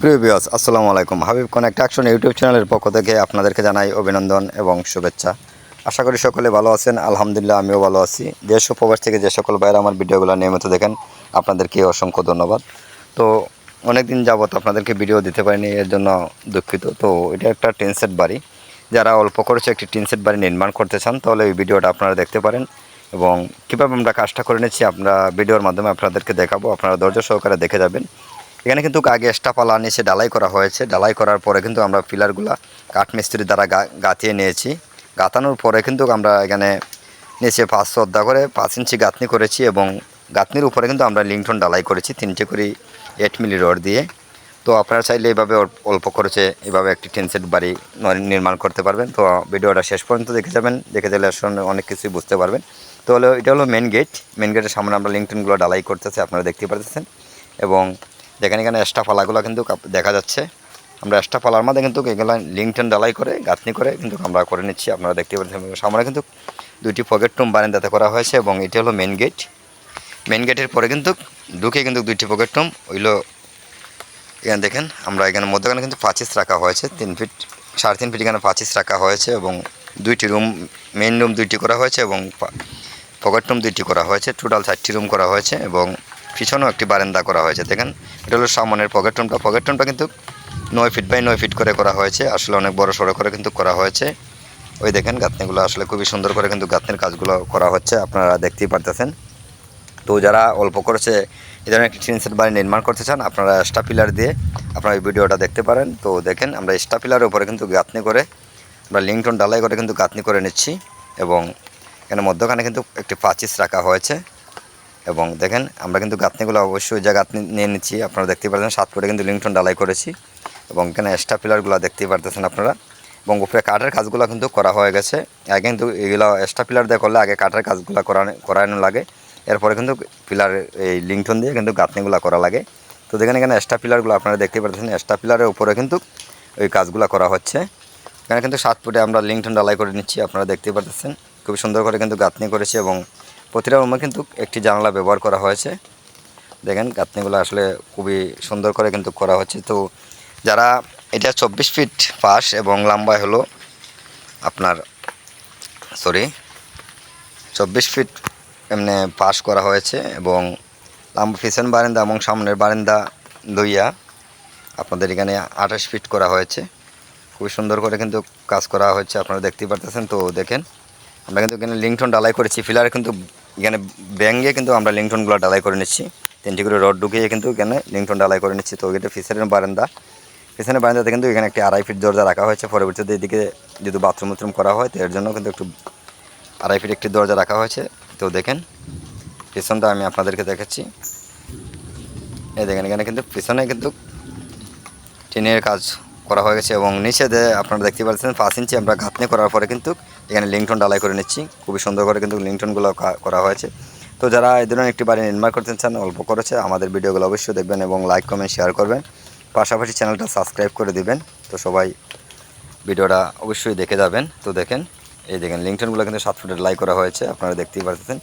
প্রিয় আসসালামু আলাইকুম। হাবিব কনেক্ট অ্যাকশন ইউটিউব চ্যানেলের পক্ষ থেকে আপনাদেরকে জানাই অভিনন্দন এবং শুভেচ্ছা। আশা করি সকলে ভালো আছেন, আলহামদুলিল্লাহ আমিও ভালো আছি। দেশ ও প্রবাস থেকে যে সকল ভাইরা আমার ভিডিওগুলো নিয়মিত দেখেন, আপনাদেরকে অসংখ্য ধন্যবাদ। তো অনেক দিন যাবত আপনাদেরকে ভিডিও দিতে পারিনি, এর জন্য দুঃখিত। তো এটা একটা টিনসেট বাড়ি। যারা অল্প খরচে একটি টিনসেট বাড়ি নির্মাণ করতে চান, তাহলে এই ভিডিওটা আপনারা দেখতে পারেন এবং কীভাবে আমরা কাজটা করে নিচ্ছি, আমরা ভিডিওর মাধ্যমে আপনাদেরকে দেখাবো। আপনারা ধৈর্য সহকারে দেখে যাবেন। এখানে কিন্তু আগে স্টাপালা নিচে ডালাই করা হয়েছে। ডালাই করার পরে কিন্তু আমরা পিলারগুলা কাঠমিস্ত্রি দ্বারা গাঁথিয়ে নিয়েছি। গাঁথানোর পরে কিন্তু আমরা এখানে নিচে পাঁচ শ্রদ্ধা করে পাঁচ ইঞ্চি গাঁথনি করেছি এবং গাঁথনির উপরে কিন্তু আমরা লিংটন ডালাই করেছি, তিনটে করে এইট মিলি রড দিয়ে। তো আপনারা চাইলে এইভাবে অল্প- খরচে এইভাবে একটি টেনসেট বাড়ি নির্মাণ করতে পারবেন। তো ভিডিওটা শেষ পর্যন্ত দেখে যাবেন। দেখে গেলে আসলে অনেক কিছুই বুঝতে পারবেন। তো হলো এটা হলো মেন গেট মেন গেটের সামনে আমরা লিংটনগুলো ডালাই করতেছি, আপনারা দেখতে পারতেছেন। এবং যেখানে এখানে এক্সট্রা কিন্তু দেখা যাচ্ছে। আমরা এক্সট্রা পালার মধ্যে কিন্তু এগুলো লিংটন ডালাই করে, গাঁথনি করে কিন্তু আমরা করে নিচ্ছি, আপনারা দেখতে পাচ্ছেন। সামনে কিন্তু দুইটি পকেট রুম বারান্দাতে করা হয়েছে এবং এটি হলো মেন গেট মেন গেটের পরে কিন্তু ঢুকে কিন্তু দুইটি পকেট রুম ওইগুলো এখানে দেখেন, আমরা এখানে মধ্যখানে কিন্তু পাঁচিস রাখা হয়েছে, তিন ফিট, সাড়ে তিন ফিট এখানে পাঁচিস রাখা হয়েছে এবং দুইটি রুম মেন রুম দুইটি করা হয়েছে এবং পকেট রুম দুইটি করা হয়েছে টোটাল চারটি রুম করা হয়েছে এবং পিছনেও একটি বারান্দা করা হয়েছে। দেখেন, এটা হলো সামনের পকেট রুমটা পকেট রুমটা কিন্তু নয় ফিট বাই নয় ফিট করে করা হয়েছে। আসলে অনেক বড় সড়ো করে কিন্তু করা হয়েছে। ওই দেখেন, গাঁথনিগুলো আসলে খুবই সুন্দর করে কিন্তু গাঁথনির কাজগুলো করা হচ্ছে। আপনারা দেখতেই পারতেছেন। তো যারা অল্প করেছে এই ধরনের একটি টিন সেট বাড়ি নির্মাণ করতে চান, আপনারা স্টা পিলার দিয়ে আপনারা এই ভিডিওটা দেখতে পারেন। তো দেখেন, আমরা স্টা পিলারের উপরে কিন্তু গাঁথনি করে, আমরা লিংটন ডালাই করে কিন্তু গাঁথনি করে নিচ্ছি এবং এখানে মধ্যখানে কিন্তু একটি পাচিস রাখা হয়েছে। এবং দেখেন, আমরা কিন্তু গাঁথনিগুলো অবশ্যই যা গাঁথনি নিয়ে নিচ্ছি। আপনারা দেখতে পাচ্ছেন সাত ফুটে কিন্তু লিংটন ডালাই করেছি। এবং এখানে এক্সট্রা পিলারগুলো দেখতেই পারতেছেন আপনারা। এবং উপরে কাঠের কাজগুলো কিন্তু করা হয়ে গেছে। আগে কিন্তু এগুলো এক্সট্রা পিলার দিয়ে করলে আগে কাঠের কাজগুলো করানো করানো লাগে। এরপরে কিন্তু পিলার, এই লিংটন দিয়ে কিন্তু গাঁথনিগুলো করা লাগে। তো দেখেন, এখানে এক্সট্রা পিলারগুলো আপনারা দেখতে পাচ্ছেন এক্সট্রা পিলারের উপরে কিন্তু ওই কাজগুলো করা হচ্ছে। এখানে কিন্তু সাত ফুটে আমরা লিংটন ডালাই করে নিচ্ছি, আপনারা দেখতে পাচ্ছেন খুব সুন্দর করে কিন্তু গাঁথনি করেছি এবং প্রতিটা রুমে কিন্তু একটি জানালা ব্যবহার করা হয়েছে। দেখেন, গাঁথনিগুলো আসলে খুবই সুন্দর করে কিন্তু করা হচ্ছে। তো যারা, এটা চব্বিশ ফিট পাশ এবং লম্বায় হলো আপনার সরি চব্বিশ ফিট এমনি পাশ করা হয়েছে এবং লম্বা পিছন বারান্দা এবং সামনের বারান্দা দইয়া আপনাদের এখানে আঠাশ ফিট করা হয়েছে। খুবই সুন্দর করে কিন্তু কাজ করা হয়েছে, আপনারা দেখতেই পারতেছেন। তো দেখেন, আমরা কিন্তু এখানে লিংটন ডালাই করেছি, ফিলারে কিন্তু এখানে ব্যাঙ্গে কিন্তু আমরা লিংটনগুলো ডালাই করে নিচ্ছি। তিনটি করে রড ঢুকিয়ে কিন্তু এখানে লিংটন ডালাই করে নিচ্ছি। তো এটা পিছনের বারান্দা। পিছনের বারান্দাতে কিন্তু এখানে একটি আড়াই ফিট দরজা রাখা হয়েছে। পরবর্তীতে এদিকে যদি বাথরুম বাথরুম করা হয়, তো এর জন্য কিন্তু একটু আড়াই ফিট একটি দরজা রাখা হয়েছে। তো দেখেন, পিছনটা আমি আপনাদেরকে দেখাচ্ছি। এই দেখেন, এখানে কিন্তু পিছনে কিন্তু টিনের কাজ করা হয়ে গেছে এবং নিচে আপনারা দেখতে পাচ্ছেন পাঁচ ইঞ্চি আমরা গাঁথনি করার পরে কিন্তু এখানে লিংটন ডালাই করে নিচ্ছি। খুবই সুন্দর করে কিন্তু লিংটনগুলো করা হয়েছে। তো যারা এই ধরনের একটি বাড়ি নির্মাণ করতে চান, অল্প করেছে আমাদের ভিডিওগুলো অবশ্যই দেখবেন এবং লাইক, কমেন্ট শেয়ার করবেন। পাশাপাশি চ্যানেলটা সাবস্ক্রাইব করে দিবেন। তো সবাই ভিডিওটা অবশ্যই দেখে যাবেন। তো দেখেন, এই দেখেন লিংটনগুলো কিন্তু সাত ফুটের লাই করা হয়েছে, আপনারা দেখতেই পাচ্ছেন